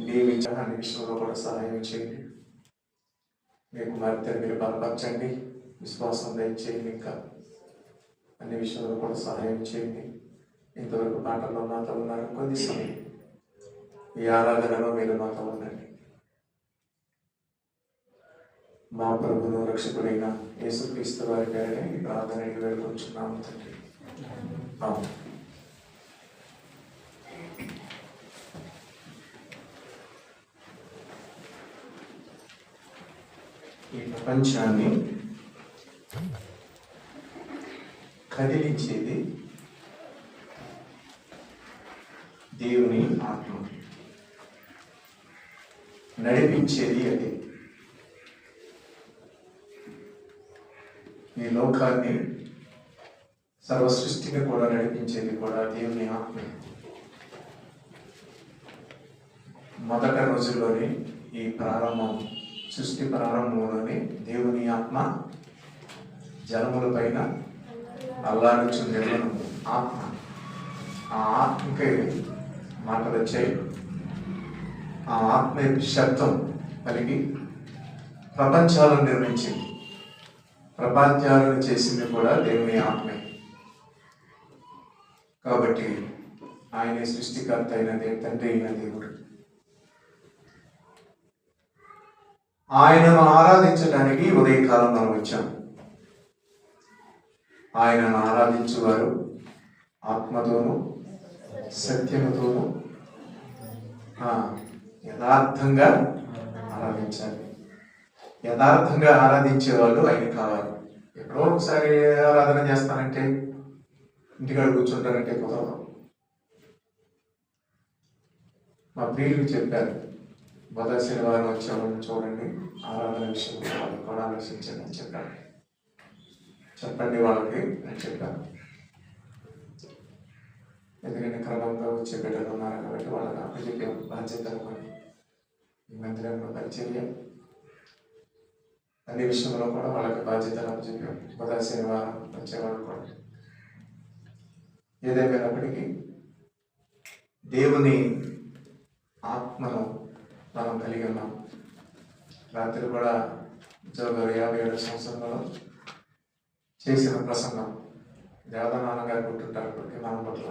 దీవించ అన్ని విషయంలో కూడా సహాయం చేయండి. మీకు మరింత మీరు బలపరచండి విశ్వాసం దయచేయండి ఇంకా. అన్ని విషయంలో కూడా సహాయం చేయండి. ఇంతవరకు మాటల్లో మాతో ఉన్నారు కొద్ది సమయం. ఈ ఆరాధనలో మీరు మాతో ఉండండి. మా ప్రభును రక్షకుడైన యేసుక్రీస్తు వారి పేరే ఈ ప్రార్థనకి వేడుకొంచున్నాము తండ్రి. అవును ఈ ప్రపంచాన్ని కదిలించేది దేవుని ఆత్మ. నడిపించేది అది. ఈ లోకాన్ని సర్వ సృష్టిని కూడా నడిపించేది కూడా దేవుని ఆత్మ. మొదట రోజుల్లోని ఈ ప్రారంభం సృష్టి ప్రారంభంలోనే దేవుని ఆత్మ జన్మలపైన పైన అల్లాడుచుండేవను ఆత్మ. ఆ ఆత్మకి మాటలు వచ్చాయి. ఆ ఆత్మ యొక్క శబ్దం కలిగి ప్రపంచాలను నిర్మించింది. ప్రపంచాలను చేసింది కూడా దేవుని ఆత్మే. కాబట్టి ఆయన సృష్టికర్త అయిన దేవు తండ్రి అయిన దేవుడు. ఆయనను ఆరాధించడానికి ఉదయకాలం మనం వచ్చాం. ఆయనను ఆరాధించేవారు ఆత్మతోనూ సత్యముతోనూ యథార్థంగా ఆరాధించాలి. యథార్థంగా ఆరాధించే వాళ్ళు ఆయన కావాలి. ఎప్పుడో ఒకసారి ఆరాధన చేస్తానంటే ఇంటికాడ కూర్చుంటారంటే కుదరదు. మా ప్రియులకు చెప్పారు మొదటి శనివారం వచ్చేవాళ్ళని చూడండి. ఆరాధన విషయం వాళ్ళు కూడా ఆలోచించండి అని చెప్పాను. చెప్పండి వాళ్ళకి అని చెప్పాను. ఎందుకంటే క్రమంగా వచ్చే బిడ్డలు ఉన్నారు కాబట్టి వాళ్ళకి అప్పచెప్పే బాధ్యత ఈ మందిరంలో పరిచర్య. అన్ని విషయంలో కూడా వాళ్ళకి బాధ్యతలు అప్పచెప్పాం మొదటి శనివారం వచ్చేవాళ్ళు కూడా. ఏదేమైనప్పటికీ దేవుని ఆత్మను మనం కలిగి ఉన్నాం. రాత్రి కూడా జోగారు యాభై ఏడు సంవత్సరంలో చేసిన ప్రసంగం. దేవదానాన్న గారు పుట్టుంటారు ఇప్పటికీ మనం పట్ల.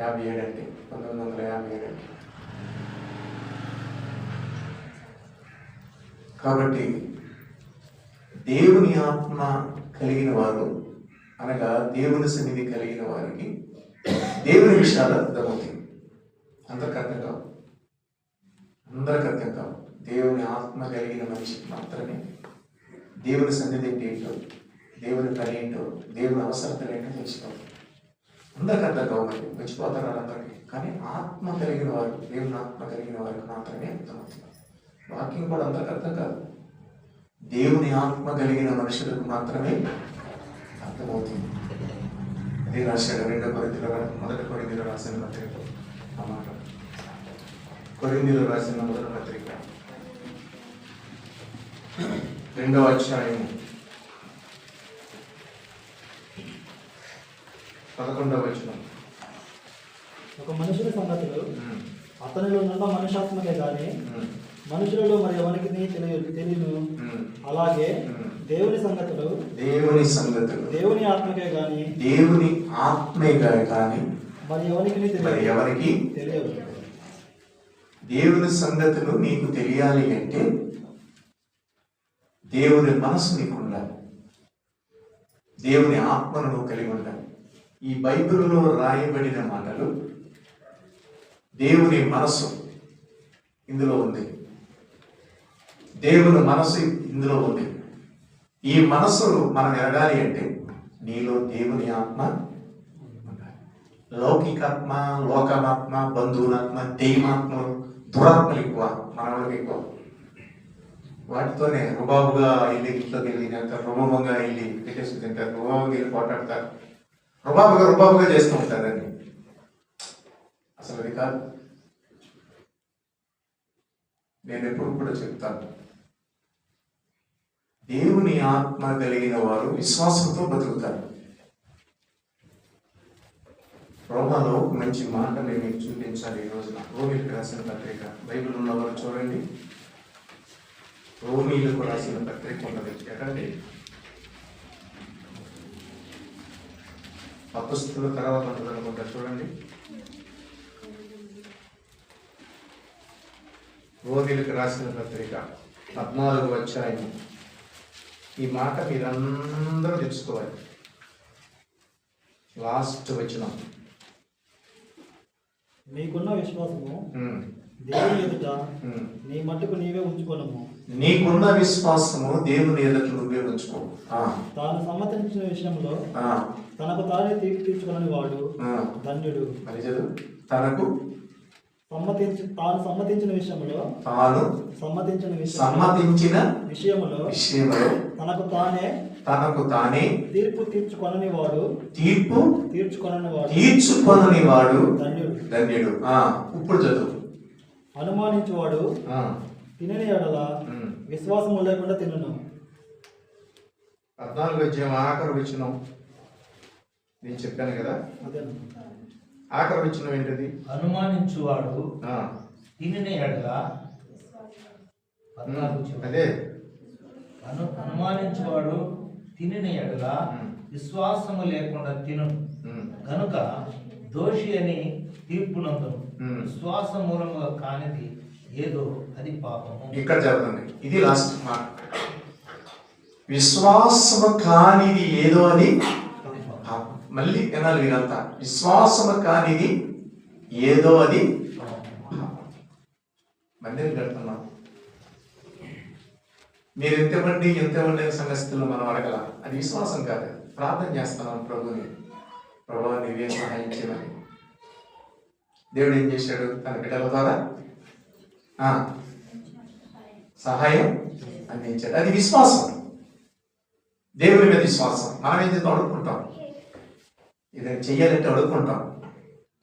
యాభై ఏడు అంటే పంతొమ్మిది వందల యాభై ఏడు కాబట్టి దేవుని ఆత్మ కలిగిన వారు అనగా దేవుని సన్నిధి కలిగిన వారికి దేవుని విషయాలు అర్థమవుతాయి. అందరికి అర్థం కావు అందరికి అర్థం కావు దేవుని ఆత్మ కలిగిన మనిషికి మాత్రమే. దేవుని సన్నిధి అంటే ఏంటో దేవుని పని ఏంటో దేవుని అవసరతలు ఏంటో తెలుసుకోవాలి. అందరికి అర్థం కావు మర్చిపోతారు వాళ్ళందరికీ. కానీ ఆత్మ కలిగిన వారు దేవుని ఆత్మ కలిగిన వారికి మాత్రమే అర్థమవుతుంది వాక్యం కూడా అందరికి అర్థం కాదు దేవుని ఆత్మ కలిగిన మనుషులకు మాత్రమే అర్థమవుతుంది. అదే రాశాడు రెండో కొరింతలో మొదటి కొరింతలో రాసిన పత్రిక ఆ మాట కొరింతలో రాసిన మొదటి పత్రిక. రెండవ అధ్యాయము. పదకొండవ వచనం. ఒక మనుషుల సంగతులు అతనిలో ఉన్న మనుషాత్మకే కానీ మనుషులలో మరి ఎవరికి తెలియదు తెలియను? ఉమ్. అలాగే. దేవుని సంగతులు దేవుని సంగతులు. దేవుని ఆత్మకే కానీ దేవుని ఆత్మే కానీ మరి ఎవరికి తెలియదు? ఎవరికి? తెలియదు. దేవుని సంగతులు నీకు తెలియాలి అంటే దేవుని మనసు నీకు ఉండాలి. దేవుని ఆత్మను కలిగి ఉండాలి. ఈ బైబిల్లో రాయబడిన మాటలు దేవుని మనసు ఇందులో ఉంది. దేవుని మనసు ఇందులో ఉంది. ఈ మనసు మనం ఎరగాలి అంటే నీలో దేవుని ఆత్మ లౌకికాత్మ లోకమాత్మ బంధువులాత్మ దైవాత్మలు దురాత్మలు ఎక్కువ మనవాళ్ళకి ఎక్కువ. వాటితోనే రుబాబుగా వెళ్ళి ఇంట్లోకి వెళ్ళి తింటారు రుబాబుగా వెళ్ళి పెట్టేసి తింటారు రుబాబుగా వెళ్ళి పోటాడతారు రుబాబుగా రుబాబుగా చేస్తూ ఉంటారండి అసలు అది కాదు. నేను ఎప్పుడు కూడా చెప్తాను. దేవుని ఆత్మ కలిగిన వారు విశ్వాసంతో బతుకుతారు. రోమాలో ఒక మంచి మాట నేను మీకు చూపించాలి ఈ రోజున. రోమిలకు రాసిన పత్రిక. బైబిల్ ఉన్నవారు చూడండి. రోమిలకు రాసిన పత్రిక ఉన్నది. ఎక్కడండి అపుస్తుల తర్వాత ఉంటుంది అనుకుంటా చూడండి. రోమిలకు రాసిన పత్రిక. పద్నాలుగు వచ్చాయని ఈ మాట మీరందరూ తెలుసుకోవాలి. లాస్ట్ వచ్చినాం మీకున్న విశ్వాసము ఉమ్, దేవుని ఎదుట ఉమ్. నీ మట్టుకు నీవే ఉంచుకొనము. నీకున్న విశ్వాసము దేవుని ఎదుట నువ్వే ఉంచుకో. తాను సమ్మతించిన విషయంలో తనకు తానే తీర్పు తీర్చుకొనని వాడు. ధన్యుడు. తనకు సమ్మతించి తాను సమ్మతించిన విషయంలో తాను సమ్మతించిన విషయం సమ్మతించిన విషయంలో విషయంలో తనకు తానే తనకు తానే తీర్పు తీర్చుకొనని వాడు తీర్పు తీర్చుకొనని వాడు తీర్చుకొనని వాడు ధన్యుడు. ధన్యుడు. ఆ, ఇప్పుడు చదువు. అనుమానించువాడు ఆ, తినని ఎడల ఉమ్. విశ్వాసము లేకుండా తినను. పద్నాలుగు అధ్యాయం ఆఖరి వచ్చినాం నేను చెప్పాను కదా? అదే ఆఖరి వచ్చినాం ఏంటిది? అనుమానించువాడు ఆ, తినిన ఎడల. అదే. అను అనుమానించువాడు తినిన ఎడల. విశ్వాసము లేకుండా తిను. గనుక దోషి అని తీర్పునందును. ఉమ్. విశ్వాస మూలముగా కానిది ఏదో అది పాపము. ఇక్కడ చదవండి ఇది లాస్ట్ మాట విశ్వాసము కానిది ఏదో అని అది మళ్ళీ వినాలి వీరంతా విశ్వాసము కానిది ఏదో అది మందిరం కడుతున్నాం. మీరు ఎంత ఇవ్వండి ఎంత ఇవ్వండి అనే సంగతిలో మనం అడగల? అది విశ్వాసం కాదు. ప్రార్థన చేస్తున్నాం ప్రభుని ప్రభు నీవే సహాయం చేయమని. దేవుడు ఏం చేశాడు? తన బిడ్డల ద్వారా సహాయం అందించాడు. అది విశ్వాసం. దేవుని మీద విశ్వాసం. మనం ఏం అడుక్కుంటాం. ఏదైనా చెయ్యాలంటే అడుక్కుంటాం.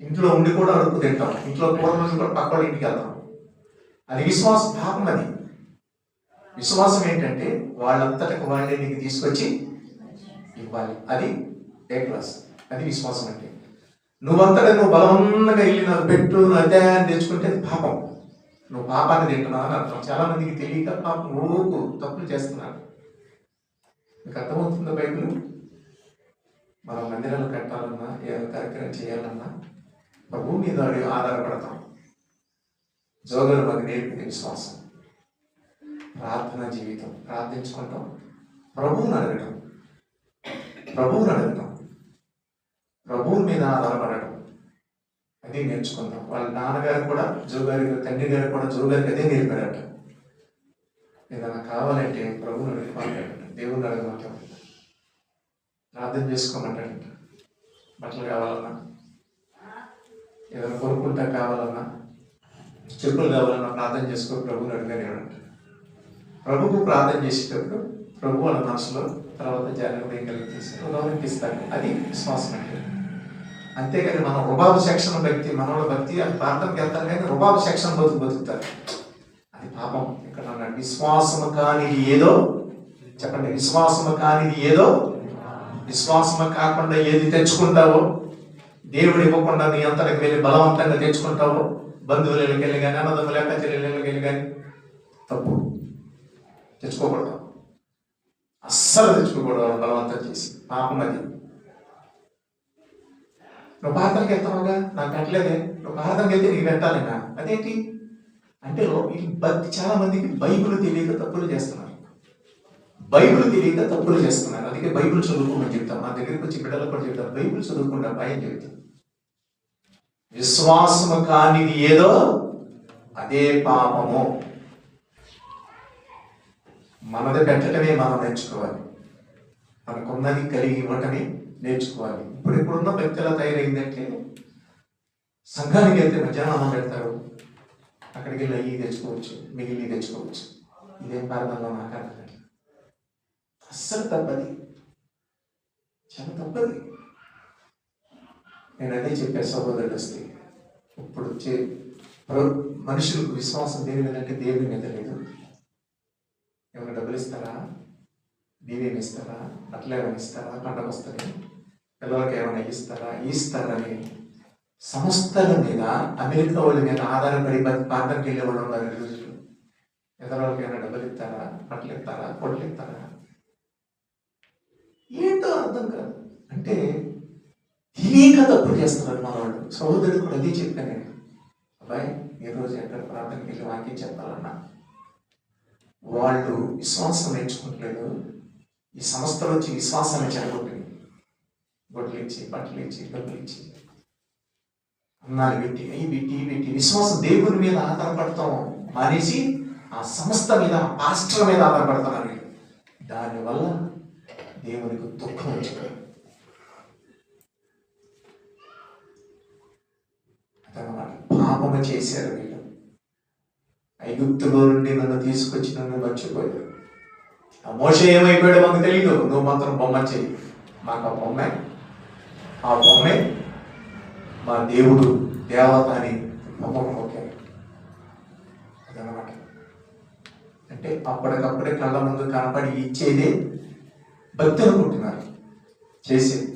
ఇంట్లో ఉండి కూడా అడుక్కు తింటాం. ఇంట్లో పూర్వం కూడా పక్క ఇంటికి వెళ్తాం. అది విశ్వాసం పాపం అది. విశ్వాసం ఏంటంటే వాళ్ళంతటకు వాళ్ళే నీకు తీసుకొచ్చి ఇవ్వాలి. అది ఏ క్లాస్ అది విశ్వాసం అంటే. నువ్వంతటా నువ్వు బలవంతంగా వెళ్ళి నాకు పెట్టు అదే అని తెచ్చుకుంటే అది పాపం. నువ్వు పాపాన్ని తింటున్నావు అని అర్థం. చాలా మందికి తెలియక పాపం ఊరుకు తప్పులు చేస్తున్నారు. మీకు అర్థమవుతుందా బైబిల్? మనం మందిరాలు కట్టాలన్నా ఏదైనా కార్యక్రమం చేయాలన్నా ప్రభు మీద ఆధారపడతాం. జోగులు మాకు నేర్పింది విశ్వాసం. ప్రార్థన జీవితం ప్రార్థించుకుంటాం. ప్రభువుని అడగటం. ప్రభువుని అడగటం ప్రభువు మీద ఆధారపడటం. అది నేర్చుకుందాం వాళ్ళ నాన్నగారు కూడా జోగారి తండ్రి గారు కూడా జోగారికి అదే నేర్పాడట ఏదైనా కావాలంటే ప్రభువుని అడగమంటాడట దేవుని అడగమంటాడంట ప్రార్థన చేసుకోమంటాడంట. బట్టలు కావాలన్నా? ఏదైనా కొనుక్కుంటా కావాలన్నా? చెప్పులు కావాలన్నా ప్రార్థన చేసుకో ప్రభువుని అడిగారు ప్రభుకు ప్రార్థన చేసేటప్పుడు ప్రభు వాళ్ళ మనసులో తర్వాత జాగ్రత్త కలిగిస్తారు ఇస్తాడు అది విశ్వాసం అంటే. అంతేగాని మనం రుబాబు సెక్షన్ భక్తి మనోళ్ళ భక్తి అది ప్రార్థనకి వెళ్తారు కానీ రుబాబు సెక్షన్ బతుకు బతుకుతారు. అది పాపం. ఇక్కడ విశ్వాసము కానిది ఏదో చెప్పండి విశ్వాసము కానిది ఏదో విశ్వాసము కాకుండా ఏది తెచ్చుకుంటావో దేవుడు ఇవ్వకుండా నీ అంతటికి వెళ్ళి బలవంతంగా తెచ్చుకుంటావో బంధువులకి వెళ్ళి కానీ అన్నదమ్ముల యొక్క చెల్లెళ్ళకి వెళ్ళి కానీ తప్పు. తెచ్చుకోకూడదు. అస్సలు తెచ్చుకోకూడదు. బలవంతం చేసి. పాపం అది నువ్వు ప్రార్థనకి వెళ్తావుగా నాకు కట్టలేదే. నువ్వు ప్రార్థనకి వెళ్తే నీకు పెట్టాలినా అదేంటి? అంటే ఈ భక్తి చాలా మందికి బైబిల్ తెలియక తప్పులు చేస్తున్నారు. బైబిల్ తెలియక తప్పులు చేస్తున్నారు. అందుకే బైబిల్ చదువుకోమని చెప్తాం. నా దగ్గరికి వచ్చి బిడ్డలకు కూడా చెప్తాం. బైబిల్ చదువుకుంటా భయం చెబుతాం విశ్వాసము కానిది ఏదో అదే పాపము. మనది పెట్టడమే మనం నేర్చుకోవాలి. మనకున్నది కలిగి ఇవ్వటమే నేర్చుకోవాలి. ఇప్పుడు ఇప్పుడున్న భక్తి తయారైందంటే సంఘానికి వెళ్తే మధ్యాహ్నం పెడతారు. అక్కడికి వెళ్ళి అయ్యి తెచ్చుకోవచ్చు మిగిలి తెచ్చుకోవచ్చు. ఇదేం ప్రార్థనలో నాకు అర్థం అస్సలు తప్పది. చాలా తప్పది. నేను అదే చెప్పే సహోదరుడు వస్తే ఇప్పుడు వచ్చే మనుషులకు విశ్వాసం దేని మీద అంటే దేవుని మీద లేదు. డబ్బులు ఇస్తారా బియ్యం ఇస్తారా బట్టలు ఏమైనా ఇస్తారా? పండగ వస్తుంది. పిల్లలకి ఏమైనా ఇస్తారా? ఇస్తారని. సంస్థల మీద అమెరికా వాళ్ళ మీద ఆధారపడి పాత్రకి వెళ్ళే వాళ్ళు ఉన్నారు ఈ రోజుల్లో. ఎదరోళ్ళకి ఏమైనా డబ్బులు ఇస్తారా? బట్టలు ఇస్తారా? కొట్లు ఇస్తారా? ఏంటో అర్థం కాదు. అంటే తెలియక తప్పు చేస్తున్నారు మా వాళ్ళు సహోదరుడు కూడా అది చెప్పాను నేను. అబ్బాయి ఈ రోజు ఎక్కడ ప్రార్థనకి వెళ్ళి వాక్యం చెప్పాలన్నా? వాళ్ళు విశ్వాసం నేర్చుకోవట్లేదు ఈ సంస్థలు వచ్చి విశ్వాసాన్ని చెడగొట్టింది. గొడ్లు ఇచ్చి బట్టలు ఇచ్చి డబ్బులు ఇచ్చి అన్నాలు పెట్టి అవి పెట్టి పెట్టి విశ్వాసం దేవుని మీద ఆధారపడతాం మానేసి ఆ సంస్థ మీద పాస్టర్ మీద ఆధారపడతారు దానివల్ల దేవునికి దుఃఖం వచ్చింది. పాపము చేశారు ఎగుప్తులో నుండి నన్ను తీసుకొచ్చి నన్ను మర్చిపోయాడు ఆ మోస ఏమైపోయాడో మాకు తెలియదు నువ్వు మాత్రం బొమ్మ చెయ్యి. మాకు ఆ బొమ్మే. ఆ బొమ్మే మా దేవుడు దేవత అని నమ్మకం ఓకే అదనమాట. అంటే అప్పటికప్పుడే కళ్ళ ముందు కనపడి ఇచ్చేదే భక్తి అనుకుంటున్నారు. చేసే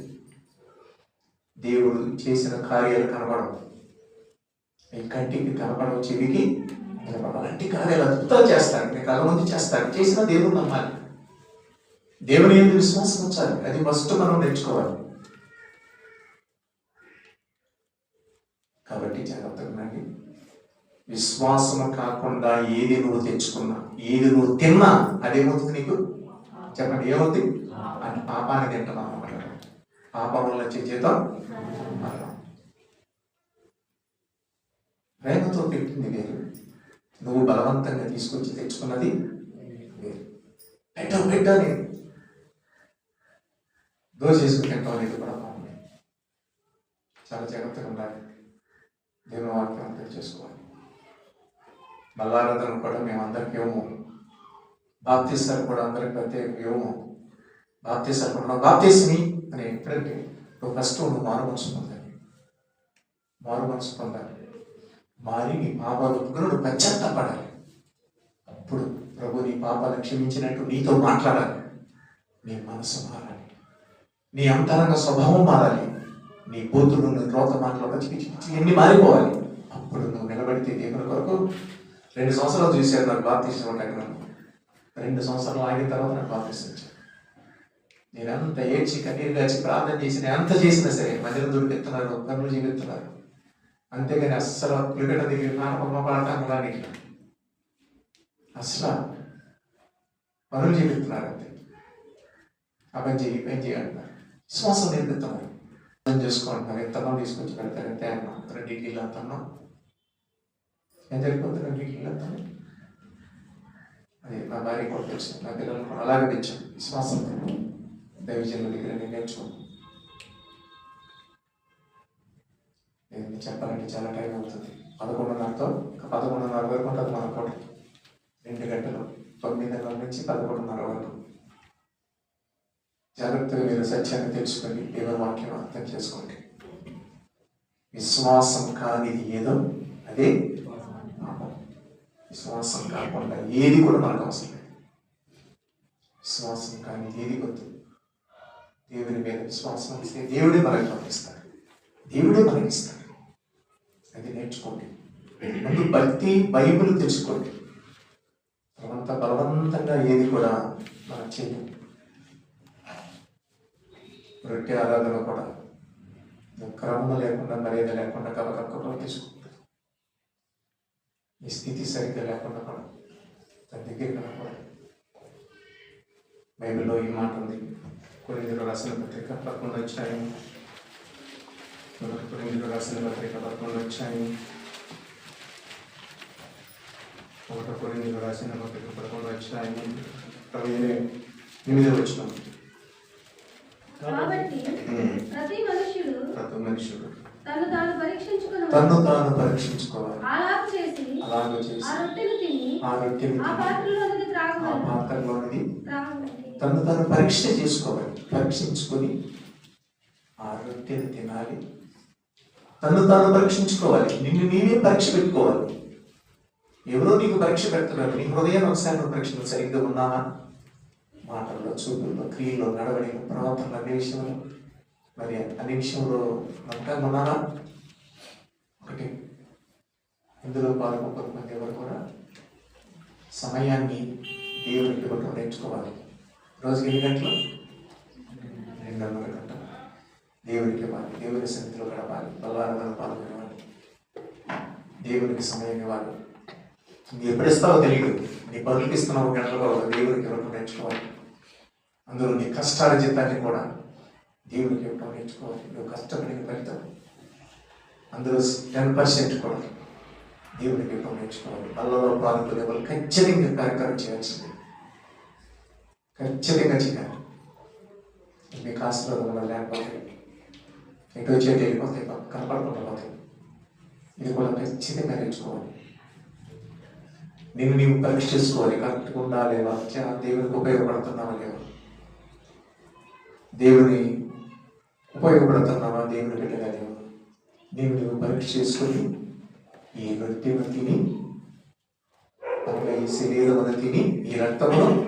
దేవుడు చేసిన కార్యాలు కనపడవు. ఈ కంటికి కనపడవు చెవికి. కనపడవు అలాంటి కార్యాలు అద్భుతాలు చేస్తారు నేను కళ్ళ ముందు చేస్తారు చేసిన దేవుడు నమ్మాలి. దేవుని ఎందుకు విశ్వాసం ఉంచాలి అది ఫస్ట్ మనం నేర్చుకోవాలి. కాబట్టి జాగ్రత్తగా విశ్వాసము కాకుండా ఏది నువ్వు తెచ్చుకున్నా ఏది నువ్వు తిన్నా అదేమవుతుంది నీకు? చెప్పండి ఏమవుతుంది? అని పాపాన్ని తింటున్నావు అన్నమాట పాపం వల్ల వచ్చే జీతం ప్రేమతో పెట్టింది వేరు నువ్వు బలవంతంగా తీసుకొచ్చి తెచ్చుకున్నది వేరు పెట్ట పెట్ట దోశ తింటాం అనేది కూడా బాగుంది చాలా జాగ్రత్తగా ఉండాలి. దేవుని వాక్యం అంతా చేసుకోవాలి. బల్లారాధన కూడా మేము అందరికి ఇవ్వము. బాప్తిస్తారు కూడా అందరికి ప్రత్యేక ఇవ్వము. బాప్తిస్తారు కూడా బాప్తిస్ని అని ఎప్పుడంటే నువ్వు ఫస్ట్ నువ్వు మారు మనసు పొందాలి. మారు మనసు పొందాలి. మారి నీ పాపాలు ఒప్పుకుని నువ్వు పశ్చాత్తపడాలి. అప్పుడు ప్రభు నీ పాపాలు క్షమించినట్టు నీతో మాట్లాడాలి. నీ మనసు మారాలి. నీ అంతరంగ స్వభావం మారాలి. నీ కూతురు నీ రోత మాటలు పిచ్చి పిచ్చి ఎన్ని మారిపోవాలి. అప్పుడు నువ్వు నిలబడితే దేవుని కొరకు రెండు సంవత్సరాలు చూశారు నాకు బాప్తీసం ఉంటాయి నన్ను రెండు సంవత్సరాలు ఆగిన తర్వాత నాకు బాప్తీసం నేను అంత ఏడ్చి కన్నీరు గాచి ప్రార్థన చేసిన ఎంత చేసినా సరే మధ్యలో దొరికిస్తున్నారు పనులు జీవిస్తున్నారు అంతేగాని అస్సలు క్రికెట్ దిగి నానపమ్మ పడటానికి అసలు పనులు చేపిస్తున్నారు అంతే. ఆ పని చేయి పని చేయి అంటున్నారు. విశ్వాసం నేర్పుతున్నారు అర్థం చేసుకుంటున్నారు ఎంతమంది తీసుకొచ్చి పెడతారు? ఎంత అన్నా రెండు ఇడ్లీలు అంత అన్నా? ఎంత సరిపోతుంది రెండు ఇడ్లీలు అంత అది నా భార్య కూడా తెలుసు నా పిల్లలు కూడా అలాగే పెంచాను విశ్వాసంతో దైవజనుల దగ్గర నేను నేర్చుకున్నాను. నేను చెప్పాలంటే చాలా టైం అవుతుంది పదకొండున్నరతో ఇంకా పదకొండున్నర వరకు ఉంటుంది మన కోట. రెండు గంటలు తొమ్మిదిన్నర నుంచి పదకొండున్నర వరకు. జాగ్రత్తగా మీరు సత్యాన్ని తెలుసుకొని దేవుని వాక్యం అర్థం చేసుకోండి. విశ్వాసం కానిది ఏదో అదే విశ్వాసం కాకుండా ఏది కూడా మనకు అవసరం లేదు. విశ్వాసం కానీ ఏది వద్దు. దేవుని మీద విశ్వాసం ఇస్తే దేవుడే మనకు పంపిస్తాడు దేవుడే మనకి ఇస్తాడు. అది నేర్చుకోండి. ముందు భక్తి బైబుల్ తెలుసుకోండి. తర్వాత బలవంతంగా ఏది కూడా మనం చేయము రొట్టె ఆరాధన కూడా. క్రమం లేకుండా మర్యాద లేకుండా కలకక్కడం తీసుకుంటారు ఈ స్థితి సరిగ్గా లేకుండా కూడా దాని దగ్గర వెళ్ళకూడదు బైబిల్లో ఈ మాట ఉంది. కొన్ని రాసిన పత్రిక పదకొండు వచ్చాయి కొరిందులో రాసిన పత్రిక పదకొండు వచ్చాయి ఒకటో కొరిందులో రాసిన పత్రిక పదకొండు వచ్చాయి పదిహేను ఎనిమిది వచ్చినాం కాబట్టి ప్రతి మనుష్యుడు ప్రతి మనుషుడు తను తాను పరీక్షించుకుని తన్ను తాను పరీక్షించుకోవాలి. అలాగ చేసి అలాగే ఆ చేసి రొట్టెలు తిని ఆ రొట్టెని ఆ తిని. పాత్రలోనిది. తను తను పరీక్ష చేసుకోవాలి. పరీక్షించుకొని ఆ రొట్టెని తినాలి. తను తాను పరీక్షించుకోవాలి. నిన్ను నీవే పరీక్ష పెట్టుకోవాలి. ఎవరో నీకు పరీక్ష పెడుతున్నారు. నీ హృదయాన్ని ఒకసారి పరీక్షలు పరీక్ష సరిగ్గా ఉన్నావా? మాటల్లో చూపుల్లో క్రియల్లో నడవడిలో ప్రవర్తనలు అనే విషయంలో. మరి అనే విషయంలో నమ్మకంగా ఉన్నావా? ఇందులో పాల్గొన్న మంది ఎవరు కూడా సమయాన్ని దేవునికి ఇవ్వటం నేర్చుకోవాలి. రోజుకి ఎన్ని గంటలు రెండున్నర గంటలు దేవునికి ఇవ్వాలి దేవుని సన్నిధిలో గడపాలి. బల్లారాధన పాల్గొనేవాళ్ళు. దేవునికి సమయం ఇవ్వాలి. నీ ఎప్పుడు ఇస్తావో తెలియదు నీ పనులకి ఇస్తున్నావు గంటలు దేవునికి ఇవ్వటం నేర్చుకోవాలి? అందులో నీ కష్టాల జీతాన్ని కూడా దేవునికి ఇవ్వటం నేర్చుకోవాలి? నువ్వు కష్టపడిన ఫలితం. అందులో టెన్ పర్సెంట్ కూడా దేవునికి ఇవ్వటం నేర్చుకోవాలి? బలలో పాల్గొనే ఎవరు ఖచ్చితంగా కార్యక్రమం చేయాల్సింది. ఖచ్చితంగా చేయాలి. మీకు ఆశీర్వాదం లేకపోతే ఎటు వచ్చేటి వెళ్ళిపోతాయి పక్క- కనపడకుండా పోతాయి ఇది కూడా ఖచ్చితంగా నేర్చుకోవాలి. నేను నీవు పరీక్ష చేసుకోవాలి. కరెక్ట్గా వాక్య దేవునికి ఉపయోగపడుతున్నావా లేవా? దేవుని ఉపయోగపడుతున్నావా? దేవుని బిడ్డగా లేవా? నీవు నువ్వు పరీక్ష చేసుకొని ఈ రొట్టెను తిని ఈ శరీరమును తిని ఈ రక్తమును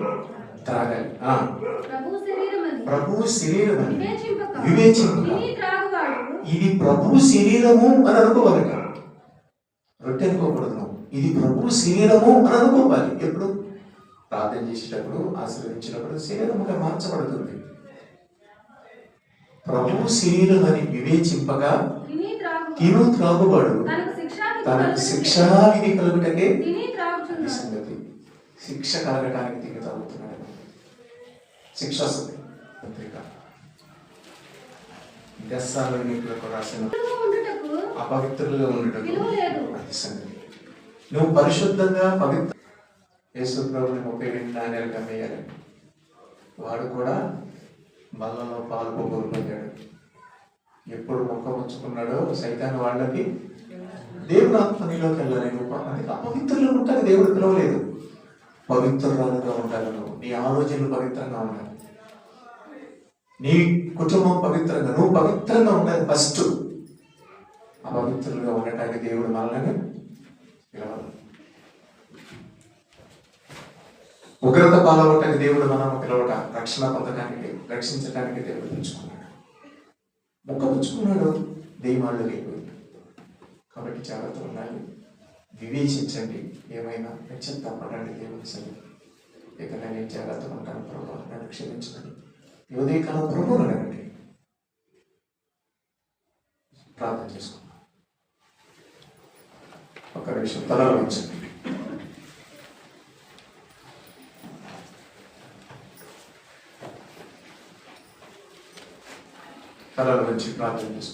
త్రాగాలి. ప్రభు ప్రభువు శరీరమని వివేచింపక. ఇది ప్రభువు శరీరము అని అనుకోవాలి. రొట్టె అనుకోకూడదు. ఇది ప్రభువు శరీరము అని అనుకోవాలి. ఎప్పుడు? ప్రార్థన చేసేటప్పుడు ఆశీర్వదించినప్పుడు శరీరముగా మార్చబడుతుంది. ప్రభువు శరీరం అని వివేచింపగా తిని త్రాగు. తిను తనకు శిక్షా కలుగుటకే. సంగతి. శిక్ష కలగటానికి తిని తాగుతున్నాడు శిక్ష వస్తుంది. పత్రిక దశాలకు రాసిన అపవిత్రులుగా ఉండటం అది సంగతి నువ్వు పరిశుద్ధంగా పవిత్ర యేసు ప్రభుని రెండు నాణ్యాలు కమ్మేయాలి వాడు కూడా బల్లలో పాలు కోల్పోయాడు ఎప్పుడు మొక్క ఉంచుకున్నాడో సైతాన్ని వాళ్ళకి దేవుడు ఆత్మనిలోకి వెళ్ళాలి. నువ్వు అందుకే అపవిత్రులు ఉంటాను దేవుడు పిలవలేదు. పవిత్రురాలుగా ఉండాలి నువ్వు. నీ ఆలోచనలు పవిత్రంగా ఉండాలి. నీ కుటుంబం పవిత్రంగా. నువ్వు పవిత్రంగా ఉండాలి ఫస్ట్. అపవిత్రులుగా ఉండటానికి దేవుడు మనల్ని పిలవాలి ఉగ్రత పాలవటానికి దేవుడు మనం పిలవట. రక్షణ పొందడానికి రక్షించడానికి దేవుడు పుచ్చుకున్నాడు మొక్క పుచ్చుకున్నాడు దెయ్యమాళ్ళు లేకపోయింది. కాబట్టి జాగ్రత్త ఉండాలి. వివేచించండి. ఏమైనా నచ్చిన తప్పడానికి దేవుని సరే ఇక నేను జాగ్రత్తగా ఉంటాను ప్రభావ నన్ను క్షమించండి. ఈ ఉదయకాలం ప్రభువును అడగండి ప్రార్థన చేసుకుందాం. ఒక నిమిషం తలలో ఉంచండి తలలో ఉంచి ప్రార్థన చేసుకుందాం.